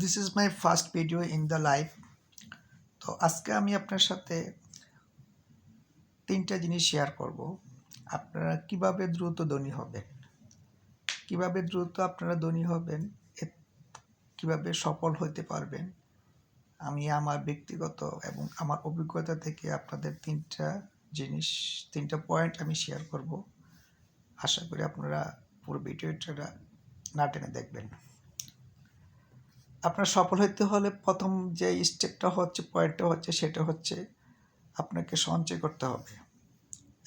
This is my first video in the life তো আজকে আমি আপনার সাথে তিনটা জিনিস শেয়ার করব। আপনারা কীভাবে দ্রুত ধনী হবেন? কীভাবে দ্রুত আপনারা ধনী হবেন? কীভাবে সফল হতে পারবেন? আমি আমার ব্যক্তিগত এবং আমার অভিজ্ঞতা থেকে আপনাদের তিনটা জিনিস, তিনটা পয়েন্ট আমি শেয়ার করব। আশা করি আপনারা পুরো ভিডিওটা না টেনে দেখবেন। আপনার সফল হতে হলে প্রথম যে স্টেপটা হচ্ছে পয়েন্টটা হচ্ছে, সেটা হচ্ছে আপনাকে সঞ্চয় করতে হবে।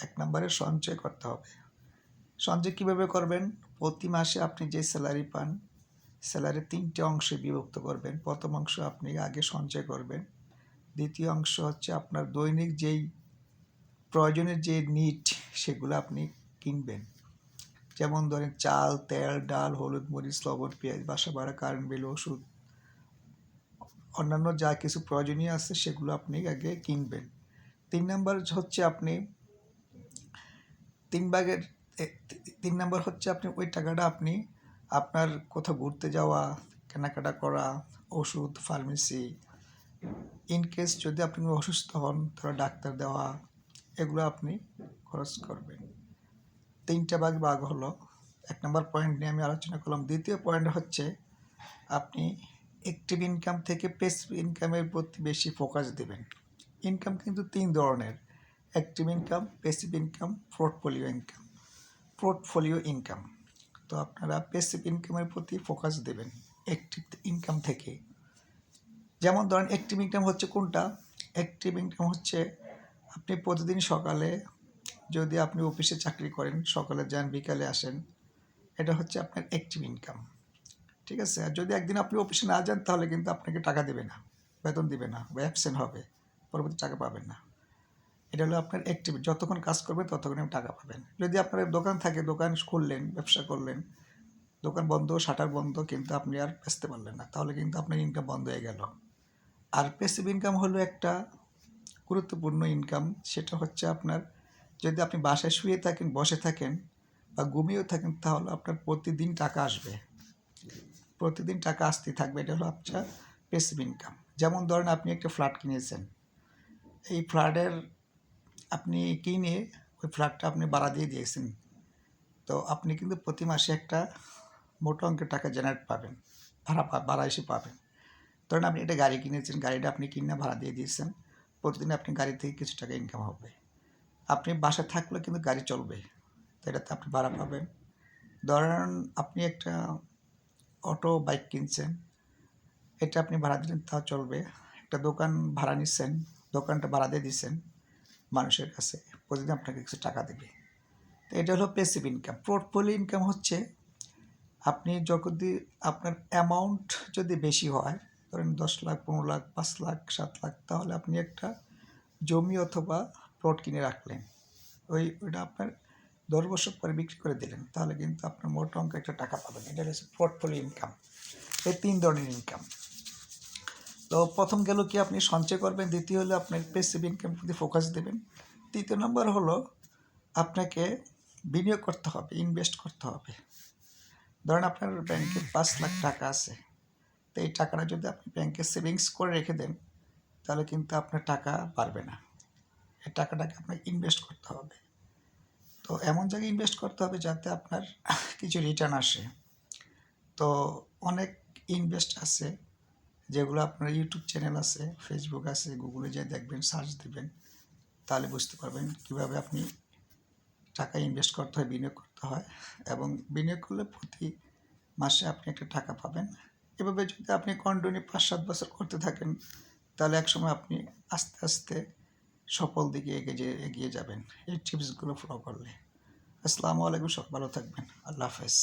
এক নম্বরে সঞ্চয় করতে হবে। সঞ্চয় কীভাবে করবেন? প্রতি মাসে আপনি যে স্যালারি পান স্যালারি তিনটে অংশে বিভক্ত করবেন। প্রথম অংশ আপনি আগে সঞ্চয় করবেন। দ্বিতীয় অংশ হচ্ছে আপনার দৈনিক যেই প্রয়োজনের যে নিট সেগুলো আপনি কিনবেন। যেমন ধরেন চাল, তেল, ডাল, হলুদ, মরিচ, লবণ, পেঁয়াজ, বাসা ভাড়া কারেন্ট বিল ওষুধ অন্যান্য যা কিছু প্রয়োজনীয় আছে সেগুলো আপনি আগে কিনবেন। তিন নম্বর হচ্ছে আপনি তিন ভাগের তিন নম্বর হচ্ছে আপনি ওই টাকাটা আপনি আপনার কোথাও ঘুরতে যাওয়া, কেনাকাটা করা, ওষুধ, ফার্মেসি ইন কেস যদি আপনি অসুস্থ হন, ধরো ডাক্তার দেওয়া, এগুলো আপনি খরচ করবেন। তিনটা ভাগ ভাগ হলো। এক নম্বর পয়েন্ট নিয়ে আমি আলোচনা করলাম। দ্বিতীয় পয়েন্ট হচ্ছে আপনি অ্যাক্টিভ ইনকাম থেকে পেসিভ ইনকামের প্রতি বেশি ফোকাস দেবেন। ইনকাম কিন্তু তিন ধরনের active income passive income portfolio income portfolio income তো আপনারা পেসিভ ইনকামের প্রতি ফোকাস দেবেন অ্যাক্টিভ ইনকাম থেকে। যেমন ধরেন অ্যাক্টিভ ইনকাম হচ্ছে কোনটা? অ্যাক্টিভ ইনকাম হচ্ছে আপনি প্রতিদিন সকালে যদি আপনি অফিসে চাকরি করেন, সকালে যান, বিকালে আসেন, এটা হচ্ছে আপনার অ্যাক্টিভ ইনকাম ঠিক আছে? আর যদি একদিন আপনি অফিসে না যান, তাহলে কিন্তু আপনাকে টাকা দেবে না, বেতন দিবে না, বা অ্যাবসেন্ট হবে, পরবর্তী টাকা পাবেন না। এটা হলো আপনার অ্যাক্টিভ যতক্ষণ কাজ করবেন, ততক্ষণ টাকা পাবেন। যদি আপনার দোকান থাকে, দোকান খুললেন, ব্যবসা করলেন, দোকান বন্ধ, শাটার বন্ধ, কিন্তু আপনি আর বেচতে পারলেন না, তাহলে কিন্তু আপনার ইনকাম বন্ধ হয়ে গেল। আর পেসিভ ইনকাম হলো একটা গুরুত্বপূর্ণ ইনকাম সেটা হচ্ছে আপনার যদি আপনি বাসায় শুয়ে থাকেন, বসে থাকেন, বা ঘুমিয়েও থাকেন, তাহলে আপনার প্রতিদিন টাকা আসবে। প্রতিদিন টাকা আসতে থাকবে, এটা হলো আপনার পেসিভ ইনকাম যেমন ধরেন আপনি একটা ফ্ল্যাট কিনেছেন, এই ফ্ল্যাটের আপনি কিনে ওই ফ্ল্যাটটা আপনি ভাড়া দিয়ে দিয়েছেন, তো আপনি কিন্তু প্রতি মাসে একটা মোটা অঙ্কের টাকা জেনারেট পাবেন, ভাড়া ভাড়া এসে পাবেন। ধরেন আপনি একটা গাড়ি কিনেছেন, গাড়িটা আপনি কিনে ভাড়া দিয়ে দিয়েছেন, প্রতিদিন আপনি গাড়ি থেকে কিছু টাকা ইনকাম হবে। আপনি বাসায় থাকলে কিন্তু গাড়ি চলবে, তো এটাতে আপনি ভাড়া পাবেন। ধরেন আপনি একটা অটো বাইক কিনছেন, এটা আপনি ভাড়া দিলেন তাও চলবে। একটা দোকান ভাড়া নিচ্ছেন, দোকানটা ভাড়া দিয়ে দিচ্ছেন মানুষের কাছে, প্রতিদিন আপনাকে কিছু টাকা দেবে। তো এটা হলো পেসিভ ইনকাম পোর্টফোলিও ইনকাম হচ্ছে, আপনি যদি আপনার অ্যামাউন্ট যদি বেশি হয়, ধরেন দশ লাখ, পনেরো লাখ, পাঁচ লাখ, সাত লাখ, তাহলে আপনি একটা জমি অথবা প্লট কিনে রাখলেন। ওই ওইটা আপনার দশ বছর পরে বিক্রি করে দিলেন, তাহলে কিন্তু আপনার মোট অঙ্ক একটা টাকা পাবেন। এটা হচ্ছে পোর্টফোলিও ইনকাম এই তিন ধরনের ইনকাম তো প্রথম গেল কি আপনি সঞ্চয় করবেন, দ্বিতীয় হলো আপনার পেসিভ ইনকাম প্রতি ফোকাস দেবেন। তৃতীয় নম্বর হলো আপনাকে বিনিয়োগ করতে হবে ইনভেস্ট করতে হবে। ধরেন আপনার ব্যাংকে পাঁচ লাখ টাকা আছে, তো এই টাকাটা যদি আপনি ব্যাংকে সেভিংস করে রেখে দেন, তাহলে কিন্তু আপনার টাকা বাড়বে না। এই টাকাটাকে আপনাকে ইনভেস্ট করতে হবে। তো এমন জায়গায় ইনভেস্ট করতে হবে যাতে আপনার কিছু রিটার্ন আসে। তো অনেক ইনভেস্ট আছে যেগুলো আপনার ইউটিউব চ্যানেল আছে ফেসবুক আছে গুগলে যেয়ে দেখবেন সার্চ দিবেন, তাহলে বুঝতে পারবেন কীভাবে আপনি টাকা ইনভেস্ট করতে হয়, বিনিয়োগ করতে হয় এবং বিনিয়োগ করলে প্রতি মাসে আপনি একটা টাকা পাবেন। এভাবে যদি আপনি কন্টিনিউ পাঁচ সাত বছর করতে থাকেন, তাহলে একসময় আপনি আস্তে আস্তে সফল দিকে এগিয়ে এগিয়ে যাবেন। এই টিপসগুলো ফলো করলে। আসসালামু আলাইকুম সব ভালো থাকবেন। আল্লাহ হাফেজ।